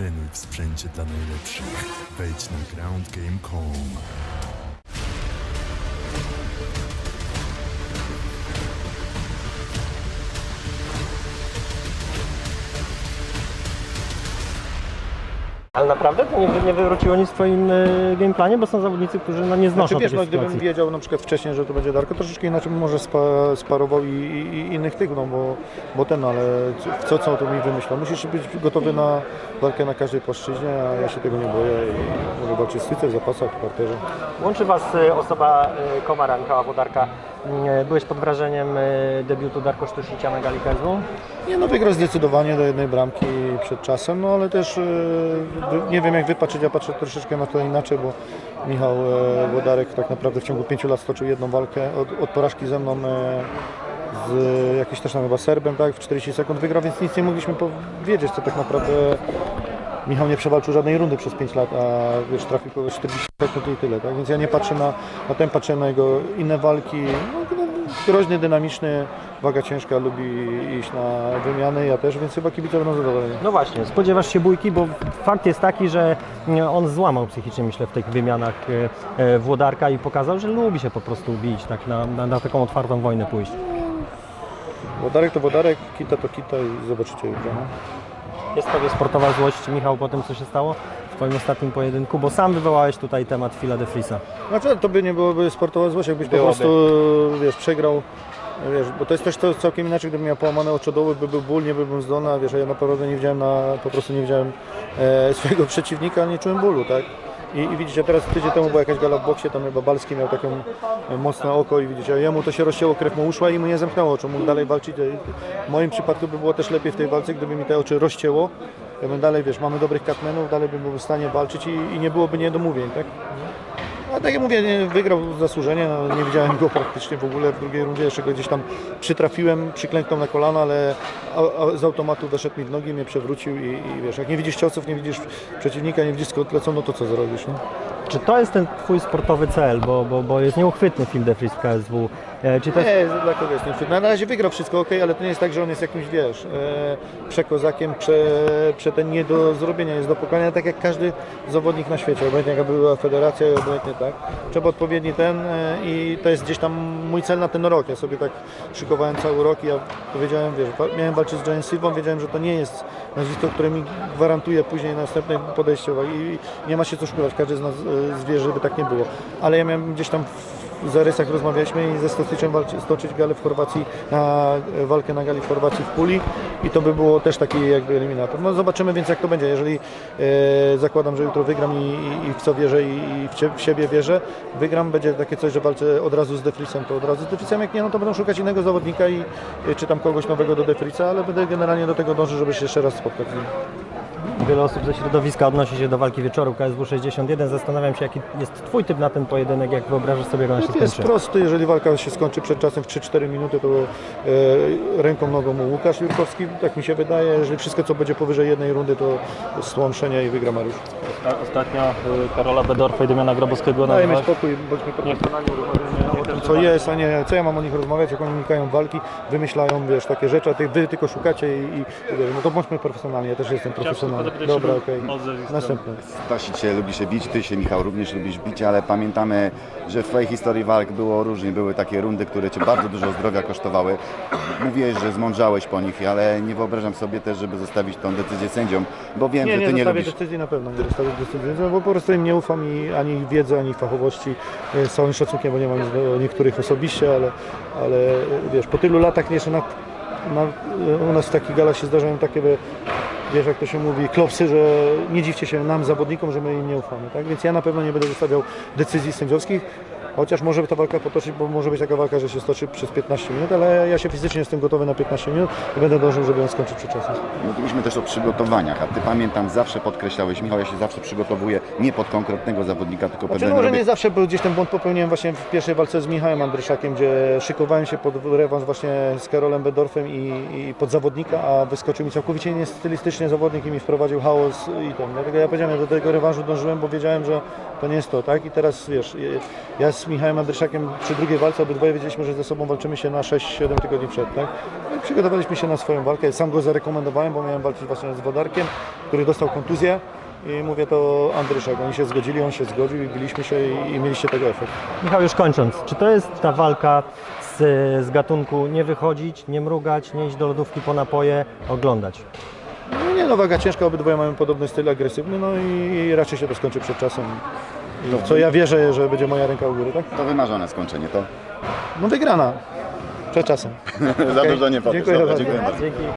Trenuj w sprzęcie dla najlepszych. Wejdź na groundgame.com. Ale naprawdę to nie, nie wywróciło nic w Twoim y, gameplanie, bo są zawodnicy, którzy no, nie znoszą Znaczy, wiesz, no, gdybym sytuacji. wiedział na przykład wcześniej, że to będzie Darko, troszeczkę inaczej bym może spa, sparował i, i, i innych tych, no bo, bo ten, ale co, co to mi wymyślał? Musisz być gotowy na walkę na każdej płaszczyźnie, a ja się tego nie boję i mogę walczyć styce, w zapasach, w parterze. Łączy Was y, osoba y, Komara, Michała Wodarka. Byłeś pod wrażeniem y, debiutu Darko Sztusicia na Gali? Nie no, wygrał zdecydowanie do jednej bramki przed czasem, no ale też e, nie wiem jak wy patrzycie, ja patrzę troszeczkę na to inaczej, bo Michał e, Włodarek tak naprawdę w ciągu pięciu lat stoczył jedną walkę od, od porażki ze mną e, z jakimś też tam chyba Serbem, tak, w 40 sekund wygrał, więc nic nie mogliśmy powiedzieć, co tak naprawdę Michał nie przewalczył żadnej rundy przez 5 lat, a wiesz, trafił kogoś 40 sekund i tyle, tak? Więc ja nie patrzę na, na ten, patrzę na jego inne walki. No, no, groźny, dynamiczny, waga ciężka, lubi iść na wymiany, ja też, więc chyba kibice będą zadowoleni. No właśnie, spodziewasz się bójki, bo fakt jest taki, że y, on złamał psychicznie, myślę, w tych wymianach y, y, Włodarka i pokazał, że lubi się po prostu bić, tak na, na, na taką otwartą wojnę pójść. Wodarek to wodarek, kita to kita i zobaczycie jutro. No. Jest Tobie sportowa złość, Michał, po tym, co się stało w Twoim ostatnim pojedynku, bo sam wywołałeś tutaj temat Phila de Frisa. Znaczy, to by nie byłoby sportowa złość, jakbyś Byłoby. po prostu wiesz, przegrał. Wiesz, bo to jest też to całkiem inaczej, gdybym miał połamane oczodoły, by był ból, nie byłbym zdolny, a wiesz, a ja naprawdę nie widziałem na, po prostu nie widziałem e, swojego przeciwnika, nie czułem bólu, tak? I, I widzicie, teraz tydzień temu była jakaś gala w boksie, tam chyba Balski miał takie mocne oko i widzicie, jemu to się rozcięło, krew mu uszła i mu nie zamknęło oczu, mógł dalej walczyć. E, W moim przypadku by było też lepiej w tej walce, gdyby mi te oczy rozcięło. Ja bym dalej, wiesz, mamy dobrych katmenów, dalej bym był w stanie walczyć i, i nie byłoby niedomówień, tak? A tak jak mówię, nie, wygrał zasłużenie, no, nie widziałem go praktycznie w ogóle w drugiej rundzie, jeszcze go gdzieś tam przytrafiłem, przyklęknął na kolana, ale a, a z automatu weszedł mi w nogi, mnie przewrócił i, i wiesz, jak nie widzisz ciosów, nie widzisz przeciwnika, nie widzisz skąd lecą, no to co zrobisz, no? Czy to jest ten Twój sportowy cel, bo, bo, bo jest nieuchwytny Phil de Fris w KSW. E, Czy to Nie, dla kogo jest niechwytny. Na razie wygrał wszystko ok, ale to nie jest tak, że on jest jakimś, wiesz, e, przekozakiem, prze, prze ten nie do zrobienia, jest do pokonania, tak jak każdy zawodnik na świecie, obojętnie jaka była federacja, obojętnie tak. Trzeba odpowiedni ten e, i to jest gdzieś tam mój cel na ten rok. Ja sobie tak szykowałem cały rok i ja powiedziałem, wiesz, miałem walczyć z Giant Silvą, wiedziałem, że to nie jest nazwisko, które mi gwarantuje później następne podejście i nie ma się co szukać, każdy z nas zwierzy, żeby tak nie było. Ale ja miałem gdzieś tam w zarysach rozmawialiśmy i ze Stociczem walczy, stoczyć galę w Chorwacji, na e, walkę na gali w Chorwacji w Puli i to by było też taki jakby eliminator. No zobaczymy więc jak to będzie, jeżeli e, zakładam, że jutro wygram i, i, i w co wierzę i, i w, cie, w siebie wierzę, wygram, będzie takie coś, że walczę od razu z Defrisem, to od razu z Defrisem, jak nie, no to będą szukać innego zawodnika i czy tam kogoś nowego do Defrisa, ale będę generalnie do tego dążył, żeby się jeszcze raz spotkać z nim. Wiele osób ze środowiska odnosi się do walki wieczoru KSW 61. Zastanawiam się, jaki jest Twój typ na ten pojedynek, jak wyobrażasz sobie, jak ona się Typ jest skończy. prosty, jeżeli walka się skończy przed czasem w 3-4 minuty, to e, ręką, nogą mu Łukasz Jurkowski, tak mi się wydaje. Jeżeli wszystko, co będzie powyżej jednej rundy, to stłamszenie i wygra Mariusz. Ostatnio y, Karola Bedorfa i Damiana Grabowskiego Dajmy nazwać. spokój, bądźmy profesjonalni, rozmawiamy o tym, co jest, a nie co ja mam o nich rozmawiać, jak oni unikają walki, wymyślają, wiesz, takie rzeczy, a ty, wy tylko szukacie i, i no to bądźmy profesjonalni, ja też jestem profesjonalny. Dobra, okej. odzew ich Następny. Stasić się lubi się bić, ty się Michał również lubisz bić, ale pamiętamy, że w twojej historii walk było różnie, były takie rundy, które cię bardzo dużo zdrowia kosztowały. Mówiłeś, że zmądrzałeś po nich, ale nie wyobrażam sobie też, żeby zostawić tą decyzję sędziom, bo wiem, Nie, że nie ty nie zostawię lubisz. decyzji na pewno, nie zostawię decyzji, no bo po prostu im nie ufam i ani ich wiedzy, ani ich fachowości. E, Z całym szacunkiem, bo nie mam nic do niektórych osobiście, ale, ale e, wiesz, po tylu latach jeszcze na, na, u nas w takich galach się zdarzają takie, e, wiesz jak to się mówi, klopsy, że nie dziwcie się nam, zawodnikom, że my im nie ufamy, tak? Więc ja na pewno nie będę zostawiał decyzji sędziowskich. Chociaż może ta walka potoczyć, bo może być taka walka, że się stoczy przez 15 minut, ale ja się fizycznie jestem gotowy na 15 minut i będę dążył, żeby ją skończyć przed czasem. Mówiliśmy też o przygotowaniach, a ty pamiętam, zawsze podkreślałeś, Michał, ja się zawsze przygotowuję nie pod konkretnego zawodnika, tylko Znaczy, może nie zawsze był gdzieś ten błąd popełniłem właśnie w pierwszej walce z Michałem Andryszakiem, gdzie szykowałem się pod rewanż właśnie z Karolem Bedorfem i, i pod zawodnika, a wyskoczył mi całkowicie niestylistycznie zawodnik i mi wprowadził chaos i ten. Dlatego ja powiedziałem, ja do tego rewanżu dążyłem, bo wiedziałem, że to nie jest to, tak? I teraz wiesz, ja z Michałem Andryszakiem przy drugiej walce, obydwoje wiedzieliśmy, że ze sobą walczymy się na 6-7 tygodni przed, tak? No i przygotowaliśmy się na swoją walkę. Sam go zarekomendowałem, bo miałem walczyć właśnie z Wodarkiem, który dostał kontuzję. I mówię to Andryszak, oni się zgodzili, on się zgodził i biliśmy się i, i mieliście tego efekt. Michał, już kończąc, czy to jest ta walka z, z gatunku nie wychodzić, nie mrugać, nie iść do lodówki po napoje, oglądać? No nie no, waga ciężka, obydwoje mamy podobny styl agresywny, no i, i raczej się to skończy przed czasem. W co ja wierzę, że będzie moja ręka u góry, tak? To wymarzone skończenie, to No wygrana. Przed czasem. za dużo nie powiesz. Dziękuję Dobra, bardzo. dziękuję bardzo. Dzięki.